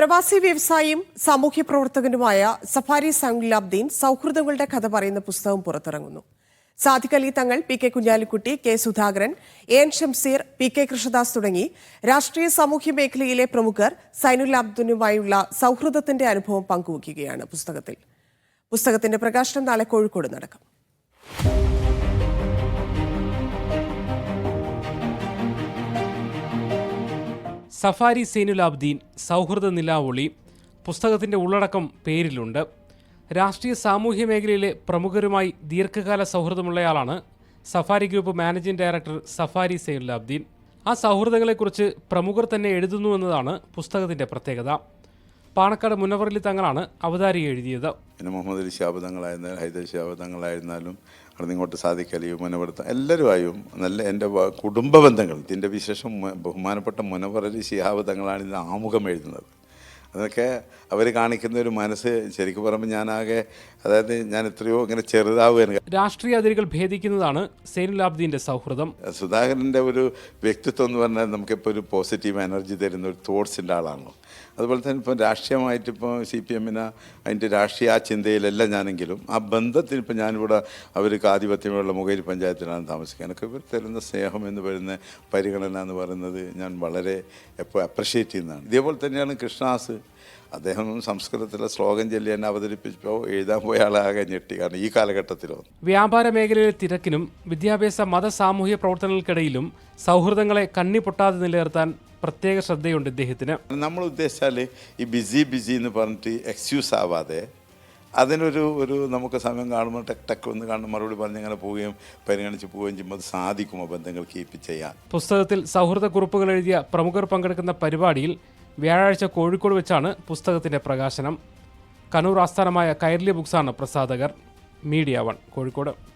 പ്രവാസി വ്യവസായിയും സാമൂഹ്യ പ്രവർത്തകനുമായ സഫാരി സൈനുലാബ്ദീൻ സൗഹൃദങ്ങളുടെ കഥ പറയുന്ന പുസ്തകം പുറത്തിറങ്ങുന്നു. Sadiq Ali Thangal P K Kunhalikutty K Sudhakaran N Shamseer P K Krishnadas തുടങ്ങി രാഷ്ട്രീയ സാമൂഹ്യ മേഖലയിലെ പ്രമുഖർ സൈനുലാബ്ദീനുമായുള്ള സൗഹൃദത്തിന്റെ അനുഭവം പങ്കുവയ്ക്കുകയാണ് പുസ്തകത്തിൽ. പുസ്തകത്തിന്റെ പ്രകാശനം നാളെ കോഴിക്കോട് നടക്കും. സഫാരി സൈനുൽ അബ്ദീൻ സൗഹൃദ നിലാവൊളി പുസ്തകത്തിന്റെ ഉള്ളടക്കം പേരിലുണ്ട്. രാഷ്ട്രീയ സാമൂഹ്യ മേഖലയിലെ പ്രമുഖരുമായി ദീർഘകാല സൗഹൃദമുള്ളയാളാണ് Safari group managing director Safari Zainul Abideen ആ സൗഹൃദങ്ങളെക്കുറിച്ച് പ്രമുഖർ തന്നെ എഴുതുന്നു എന്നതാണ് പുസ്തകത്തിന്റെ പ്രത്യേകത. പാണക്കാട് മുനവറലി തങ്ങളാണ് അവതാരിക എഴുതിയത്. പിന്നെ മുഹമ്മദ് അലി ശാബദങ്ങളായിരുന്നാലും ഹൈദർ ശാബദങ്ങളായിരുന്നാലും അവിടെ ഇങ്ങോട്ട് സാധിക്കലിയും എല്ലാവരുമായും നല്ല എന്റെ കുടുംബ ബന്ധങ്ങൾ ഇതിന്റെ വിശേഷം ബഹുമാനപ്പെട്ട മുനവറലി ശിഹാബ് തങ്ങളാണ് ഇതിന് ആമുഖം എഴുതുന്നത്. അതൊക്കെ അവർ കാണിക്കുന്ന ഒരു മനസ്സ് ശരിക്കും പറയുമ്പോൾ ഞാനാകെ അതായത് ഞാൻ എത്രയോ ഇങ്ങനെ ചെറുതാവുകയാണ്. രാഷ്ട്രീയ അതിരുകൾ ഭേദിക്കുന്നതാണ് സൈനുലാബ്ദീന്റെ സൗഹൃദം. സുധാകരന്റെ ഒരു വ്യക്തിത്വം എന്ന് പറഞ്ഞാൽ നമുക്കിപ്പോൾ ഒരു പോസിറ്റീവ് എനർജി തരുന്ന ഒരു തോട്ട്സിന്റെ ആളാണല്ലോ. അതുപോലെ തന്നെ ഇപ്പം രാഷ്ട്രീയമായിട്ട് ഇപ്പോൾ സി പി എമ്മിന് അതിന്റെ രാഷ്ട്രീയ ആ ചിന്തയിലല്ല ഞാനെങ്കിലും ആ ബന്ധത്തിന് ഇപ്പം ഞാനിവിടെ അവർക്ക് ആധിപത്യമുള്ള മുഖേരി പഞ്ചായത്തിലാണ് താമസിക്കുന്നത് എനിക്ക് ഇവർ തരുന്ന സ്നേഹം എന്ന് പറയുന്ന പരിഗണന എന്ന് പറയുന്നത് ഞാൻ വളരെ എപ്പോൾ അപ്രിഷ്യേറ്റ് ചെയ്യുന്നതാണ്. ഇതേപോലെ തന്നെയാണ് കൃഷ്ണദാസ് അദ്ദേഹം സംസ്കൃതത്തിലെ ശ്ലോകം ചൊല്ലി എന്നെ അവതരിപ്പിച്ചപ്പോൾ എഴുതാൻ പോയ ആളാകെ ഞെട്ടി. കാരണം ഈ കാലഘട്ടത്തിലോ. വ്യാപാര മേഖലയിലെ തിരക്കിനും വിദ്യാഭ്യാസ മത സാമൂഹ്യ പ്രവർത്തനങ്ങൾക്കിടയിലും സൗഹൃദങ്ങളെ കണ്ണി പൊട്ടാതെ നിലനിർത്താൻ പ്രത്യേക ശ്രദ്ധയുണ്ട് ഇദ്ദേഹത്തിന്. നമ്മൾ ഉദ്ദേശിച്ചാൽ ഈ ബിസി ബിസി എന്ന് പറഞ്ഞിട്ട് എക്സ്ക്യൂസ് ആവാതെ അതിനൊരു ഒരു നമുക്ക് സമയം കാണുമ്പോൾ ടെക് ടെക് ഒന്ന് കാണുമ്പോൾ മറുപടി പറഞ്ഞ് അങ്ങനെ പോവുകയും പരിഗണിച്ച് പോവുകയും ചെയ്യുമ്പോൾ അത് സാധിക്കുമോ ബന്ധങ്ങൾ കീപ്പ് ചെയ്യാൻ? പുസ്തകത്തിൽ സൗഹൃദ കുറിപ്പുകൾ എഴുതിയ പ്രമുഖർ പങ്കെടുക്കുന്ന പരിപാടിയിൽ വ്യാഴാഴ്ച കോഴിക്കോട് വെച്ചാണ് പുസ്തകത്തിന്റെ പ്രകാശനം. കണ്ണൂർ ആസ്ഥാനമായ കൈർലി ബുക്സാണ് പ്രസാധകർ. Media one Kozhikode.